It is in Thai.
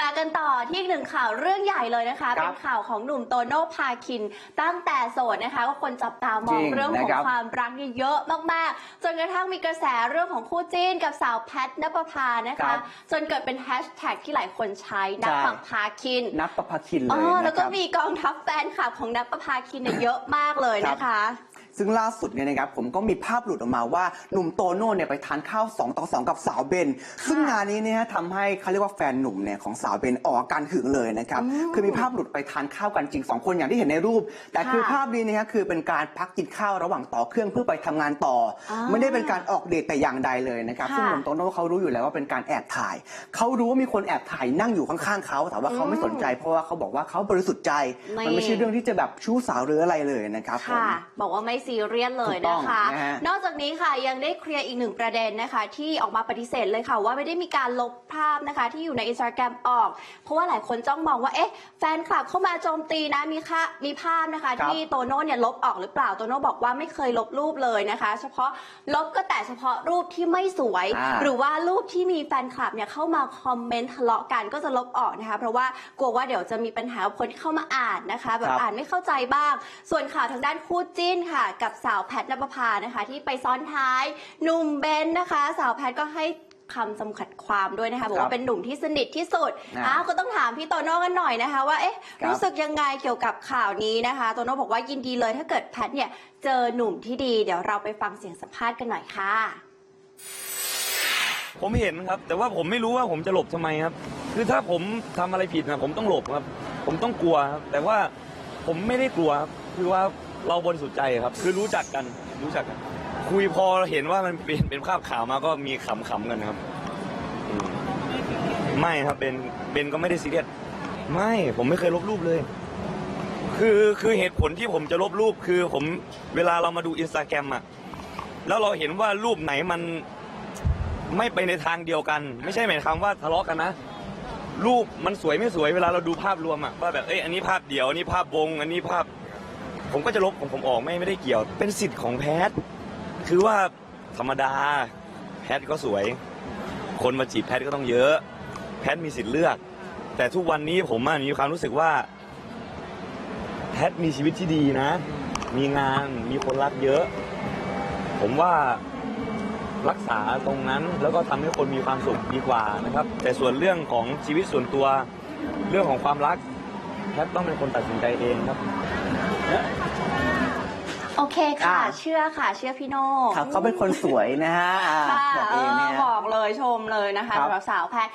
มากันต่อที่อีกหนึ่งข่าวเรื่องใหญ่เลยนะคะครับเป็นข่าวของหนุ่มโตโน่พาคิน ตั้งแต่โสดนะคะ ก็คนจับตามองจริงเรื่องของนะครับความรักเนี่ยเยอะมากๆ จนกระทั่งมีกระแสเรื่องของคู่จิ้นกับสาวแพทนปภานะครัคะบจนเกิดเป็นแฮชแท็กที่หลายคนใช้นับใช่ปักพาคิน นับประภาคินเลอ๋ยอนะแล้วคก็รับมีกองทัพแฟนคลับของนับประภาคินเนี่ยเยอะมากเลยนะคะ ซึ่งล่าสุดเนี่ยนะครับผมก็มีภาพหลุดออกมาว่าหนุ่มโตโน่เนี่ยไปทานข้าว 2 ต่อ 2 กับสาวเบน ซึ่งงานนี้เนี่ยทำให้เขาเรียกว่าแฟนหนุ่มเนี่ยของสาวเบนออกอาการหึงเลยนะครับอืมคือมีภาพหลุดไปทานข้าวกันจริง 2 คนอย่างที่เห็นในรูป แต่ค่ะคือภาพนี้เนี่ยคือเป็นการพักกินข้าวระหว่างต่อเครื่องเพื่อไปทำงานต่ออาไม่ได้เป็นการออกเดทแต่อย่างใดเลยนะครับค่ะซึ่งหนุ่มโตโน่เขารู้อยู่แล้วว่าเป็นการแอบถ่าย เขารู้ว่ามีคนแอบถ่ายนั่งอยู่ข้างๆเขาแต่ว่าเขาไม่สนใจ เพราะว่าเขาบอกว่าเขาบริสุทธิ์ใจ มันไม่ใช่เรื่องที่จะแบบชู้สาวหรืออะไรเลยนะครับผมค่ะบอกว่าไม่ซีเรียสเลยถูกต้นะองคะนะฮะนอกจากนี้ค่ะยังได้เคลียร์อีกหนึ่งประเด็นนะคะ ที่ออกมาปฏิเสธเลยค่ะ ว่าไม่ได้มีการลบภาพนะคะ ที่อยู่ในอินสตาแกรมออก เพราะว่าหลายคนจ้องมองว่าเอ๊ะแฟนคลับเข้ามาโจมตีนะมีค่ามีภาพนะคะ ครับ ที่โตโน่เนี่ยลบออกหรือเปล่าโตโน่บอกว่าไม่เคยลบรูปเลยนะคะ เฉพาะลบก็แต่เฉพาะรูปที่ไม่สวย อ่า หรือว่ารูปที่มีแฟนคลับเนี่ยเข้ามาคอมเมนต์ทะเลาะกันก็จะลบออกนะคะ เพราะว่ากลัวว่าเดี๋ยวจะมีปัญหากับคนที่เข้ามาอ่านนะคะ แบบครับอ่านไม่เข้าใจบ้าง ส่วนข่าวทางด้านคู่จิ้นค่ะกับสาวแพทนปภานะคะ ที่ไปซ้อนท้ายหนุ่มเบนนะคะ สาวแพทก็ให้คำจำกัดความด้วยนะคะบอกครับว่าเป็นหนุ่มที่สนิทที่สุดอ่าอ้าวก็ต้องถามพี่โตโน่กันหน่อยนะคะ ว่าเอ๊ะครับ รู้สึกยังไงเกี่ยวกับข่าวนี้นะคะโตโน่บอกว่ายินดีเลยถ้าเกิดแพทเนี่ยเจอหนุ่มที่ดีเดี๋ยวเราไปฟังเสียงสัมภาษณ์กันหน่อยค่ะ ผมเห็นครับ แต่ว่าผมไม่รู้ว่าผมจะหลบทำไมครับ คือถ้าผมทำอะไรผิดนะผมต้องหลบครับ ผมต้องกลัวครับแต่ว่าผมไม่ได้กลัวครับคือว่า เราบริสุทธิ์ใจครับ คือรู้จักกันรู้จักกัน คุยพอเห็นว่ามันเป็นเป็นภาพข่าวมาก็มีขำๆกันครับอืมไม่ครับเป็นเป็นก็ไม่ได้ซีเรียสไม่ผมไม่เคยลบรูปเลย คือคือเหตุผลที่ผมจะลบรูปคือผมเวลาเรามาดูอินสตาแกรมอะแล้วเราเห็นว่ารูปไหนมันไม่ไปในทางเดียวกัน ไม่ใช่หมายความว่าทะเลาะกันนะ รูปมันสวยไม่สวยเวลาเราดูภาพรวมอะว่าแบบเอ้ยอันนี้ภาพเดี่ยวอันนี้ภาพวง อันนี้ภาพ ผมก็จะลบของผมออกไม่ไม่ได้เกี่ยว เป็นสิทธิ์ของแพทย์คือว่าธรรมดา แพทย์ก็สวย คนมาจีบแพทย์ก็ต้องเยอะ แพทย์มีสิทธิ์เลือก แต่ทุกวันนี้ผมอะมีความรู้สึกว่า แพทย์มีชีวิตที่ดีนะ มีงานมีคนรักเยอะ ผมว่ารักษาตรงนั้นแล้วก็ทำให้คนมีความสุขดีกว่านะครับ แต่ส่วนเรื่องของชีวิตส่วนตัวเรื่องของความรักแพทย์ต้องเป็นคนตัดสินใจเองครับ โอเคค่ะ อ่าเชื่อค่ะ เชื่อพี่โน่ครับเขาเป็นคนสวยนะฮะอ่าค่ะบอกเอเองอเนี่ย บอกเลยชมเลยนะคะครับ สำหรับสาวแพท